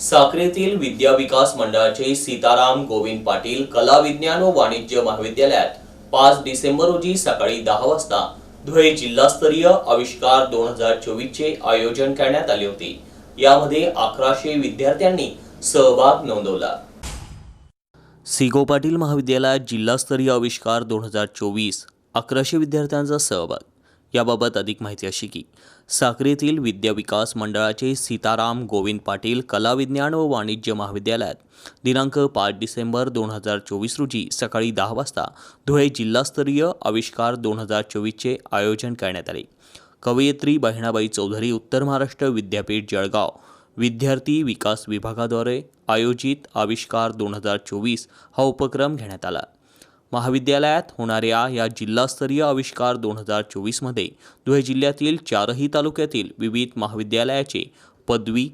साखरेतील विद्या विकास मंडळाचे सीताराम गोविंद पाटील कला विज्ञान व वाणिज्य महाविद्यालयात पाच डिसेंबर रोजी सकाळी दहा वाजता धुळे जिल्हास्तरीय आविष्कार दोन हजार चोवीस चे आयोजन करण्यात आले होते. यामध्ये अकराशे विद्यार्थ्यांनी सहभाग नोंदवला. सिगो पाटील महाविद्यालयात जिल्हास्तरीय आविष्कार दोन हजार चोवीस अकराशे विद्यार्थ्यांचा सहभाग. याबाबत अधिक माहिती अशी की साक्रीतील विद्या विकास मंडळाचे सीताराम गोविंद पाटील कला विज्ञान व वाणिज्य महाविद्यालयात दिनांक पाच डिसेंबर दोन हजार चोवीस रोजी सकाळी दहा वाजता धुळे जिल्हास्तरीय आविष्कार दोन हजार चोवीसचे आयोजन करण्यात आले. कवयित्री बहिणाबाई चौधरी उत्तर महाराष्ट्र विद्यापीठ जळगाव. विद्यार्थी विकास विभागाद्वारे आयोजित आविष्कार दोन हजार चोवीस हा उपक्रम घेण्यात आला. महाविद्यालयात होणाऱ्या या जिल्हास्तरीय आविष्कार दोन हजार चोवीसमध्ये धुळे जिल्ह्यातील चारही तालुक्यातील विविध महाविद्यालयाचे पदवी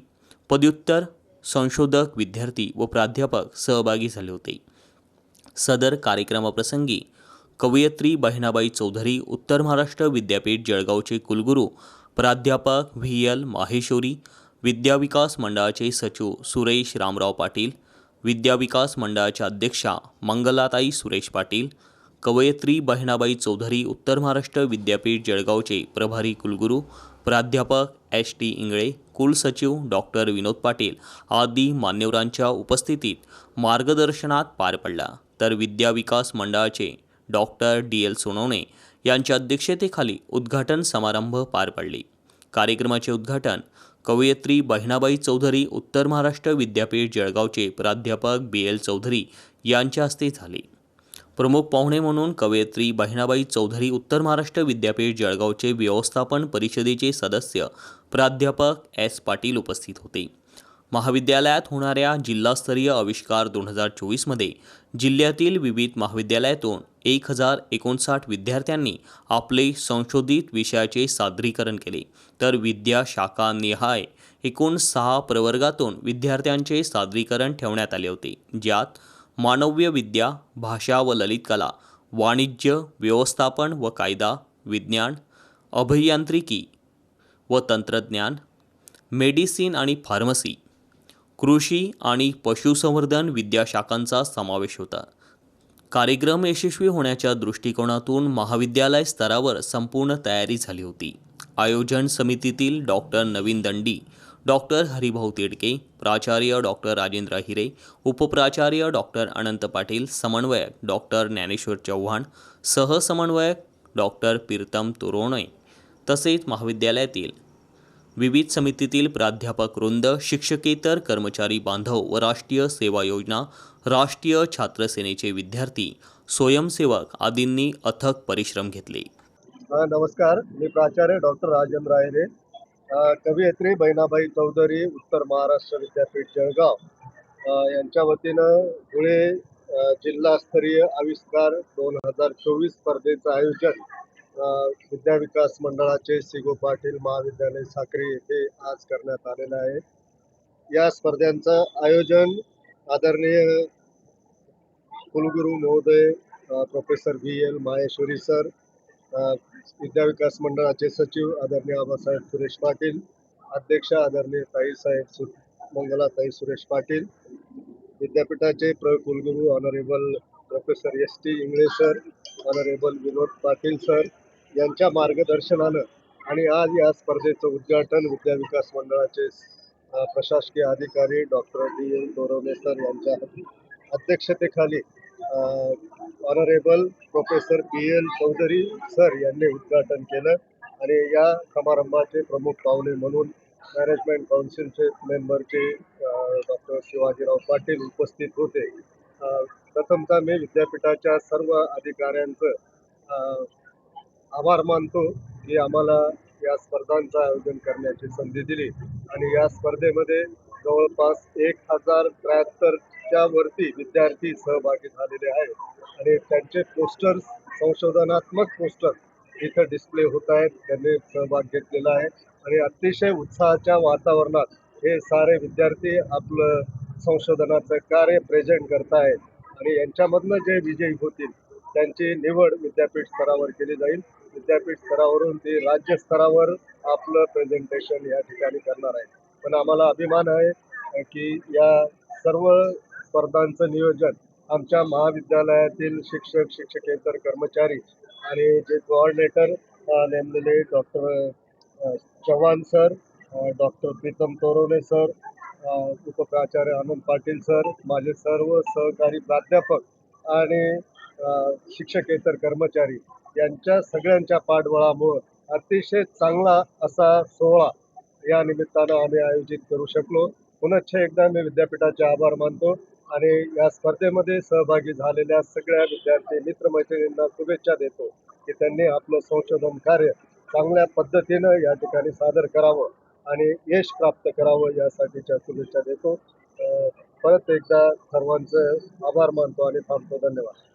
पदव्युत्तर संशोधक विद्यार्थी व प्राध्यापक सहभागी झाले होते. सदर कार्यक्रमाप्रसंगी कवयित्री बहिणाबाई चौधरी उत्तर महाराष्ट्र विद्यापीठ जळगावचे कुलगुरू प्राध्यापक व्ही एल माहेश्वरी विद्याविकास मंडळाचे सचिव सुरेश रामराव पाटील विद्याविकास मंडळाच्या अध्यक्षा मंगलाताई सुरेश पाटील कवयत्री बहिणाबाई चौधरी उत्तर महाराष्ट्र विद्यापीठ जळगावचे प्रभारी कुलगुरू प्राध्यापक एस टी इंगळे कुलसचिव डॉक्टर विनोद पाटील आदी मान्यवरांच्या उपस्थितीत मार्गदर्शनात पार पडला. तर विद्याविकास मंडळाचे डॉक्टर डी एल सोनवणे यांच्या अध्यक्षतेखाली उद्घाटन समारंभ पार पडले. कार्यक्रमाचे उद्घाटन कवयित्री बहिणाबाई चौधरी उत्तर महाराष्ट्र विद्यापीठ जळगावचे प्राध्यापक बी एल चौधरी यांच्या हस्ते झाले. प्रमुख पाहुणे म्हणून कवयित्री बहिणाबाई चौधरी उत्तर महाराष्ट्र विद्यापीठ जळगावचे व्यवस्थापन परिषदेचे सदस्य प्राध्यापक एस पाटील उपस्थित होते. महाविद्यालयात होणाऱ्या जिल्हास्तरीय आविष्कार दोन हजार चोवीसमध्ये जिल्ह्यातील विविध महाविद्यालयातून एक हजार एकोणसाठ विद्यार्थ्यांनी आपले संशोधित विषयाचे सादरीकरण केले. तर विद्या शाखा निहाय एकूण सहा प्रवर्गातून विद्यार्थ्यांचे सादरीकरण ठेवण्यात आले होते ज्यात मानव्य विद्या भाषा व ललित कला वाणिज्य व्यवस्थापन व कायदा विज्ञान अभियांत्रिकी व तंत्रज्ञान मेडिसिन आणि फार्मसी कृषी आणि पशुसंवर्धन विद्याशाखांचा समावेश होता. कार्यक्रम यशस्वी होण्याच्या दृष्टिकोनातून महाविद्यालय स्तरावर संपूर्ण तयारी झाली होती. आयोजन समितीतील डॉक्टर नवीन दंडी डॉक्टर हरिभाऊ तिडके प्राचार्य डॉक्टर राजेंद्र हिरे उपप्राचार्य डॉक्टर अनंत पाटील समन्वयक डॉक्टर ज्ञानेश्वर चव्हाण सहसमन्वयक डॉक्टर प्रीतम तुरोणे तसेच महाविद्यालयातील विविध समितीतील प्राध्यापक वृंद शिक्षकेतर कर्मचारी बांधव व राष्ट्रीय सेवा योजना राष्ट्रीय छात्र सेनेचे विद्यार्थी स्वयंसेवक आदींनी अथक परिश्रम घेतले. नमस्कार. मी प्राचार्य डॉक्टर राजेंद्र आयरे. कवयित्री बहिणाबाई चौधरी उत्तर महाराष्ट्र विद्यापीठ जळगाव. यांच्या वतीनं धुळे जिल्हास्तरीय आविष्कार दोन हजार चोवीस स्पर्धेचं आयोजन विद्याविकास विद्या विकास मंडळाचे सिगो पाटील महाविद्यालय साक्री येथे आज करण्यात आलेलं आहे. या स्पर्धांचं आयोजन आदरणीय कुलगुरू महोदय professor V L Maheshwari sir Vidyavikas Vidya Vikas मंडळाचे सचिव आदरणीय आबासाहेब सुरेश पाटील अध्यक्ष आदरणीय ताईसाहेब सु मंगलाताई सुरेश पाटील विद्यापीठाचे प्र कुलगुरू honourable professor S T Ingale sir honourable Vinod Patil sir यांच्या मार्गदर्शनानं आणि आज या स्पर्धेचं उद्घाटन विद्याविकास मंडळाचे प्रशासकीय अधिकारी doctor D L Dorwane sir यांच्या अध्यक्षतेखाली honourable professor P L Chaudhari sir यांनी उद्घाटन केलं. आणि या समारंभाचे प्रमुख पाहुणे म्हणून मॅनेजमेंट काउन्सिलचे मेंबरचे डॉक्टर शिवाजीराव पाटील उपस्थित होते. प्रथमतः मी विद्यापीठाच्या सर्व अधिकाऱ्यांचं आभार मानतो की आम्हाला या स्पर्धांचं आयोजन करण्याची संधी दिली. आणि या स्पर्धेमध्ये जवळपास एक हजार त्र्याहत्तरच्या वरती विद्यार्थी सहभागी झालेले आहेत. आणि त्यांचे पोस्टर्स संशोधनात्मक पोस्टर इथं डिस्प्ले होत आहेत. त्यांनी सहभाग घेतलेला आहे. आणि अतिशय उत्साहाच्या वातावरणात हे सारे विद्यार्थी आपलं संशोधनाचं कार्य प्रेझेंट करत आहेत. आणि यांच्यामधनं जे विजयी होतील त्यांची निवड विद्यापीठ स्तरावर केली जाईल. विद्यापीठ स्तरावरून ते राज्य स्तरावर आपलं प्रेझेंटेशन या ठिकाणी करणार आहेत. पण आम्हाला अभिमान आहे की या सर्व स्पर्धांचं नियोजन आमच्या महाविद्यालयातील शिक्षक शिक्षकेतर कर्मचारी आणि जे कोऑर्डिनेटर नेमलेले doctor Chavan sir doctor Pritam Torwane sir उपप्राचार्य Anand Patil sir माझे सर्व सहकारी प्राध्यापक आणि शिक्षकेतर कर्मचारी यांच्या सगळ्यांच्या पाठबळामुळं अतिशय चांगला असा सोहळा या निमित्तानं आम्ही आयोजित करू शकलो. पुनश्च एकदा मी विद्यापीठाचे आभार मानतो आणि या स्पर्धेमध्ये सहभागी झालेल्या सगळ्या विद्यार्थी मित्रमैत्रिणींना शुभेच्छा देतो की त्यांनी आपलं संशोधन कार्य चांगल्या पद्धतीनं या ठिकाणी सादर करावं आणि यश प्राप्त करावं यासाठीच्या शुभेच्छा देतो. परत एकदा सर्वांचं आभार मानतो आणि थांबतो. धन्यवाद.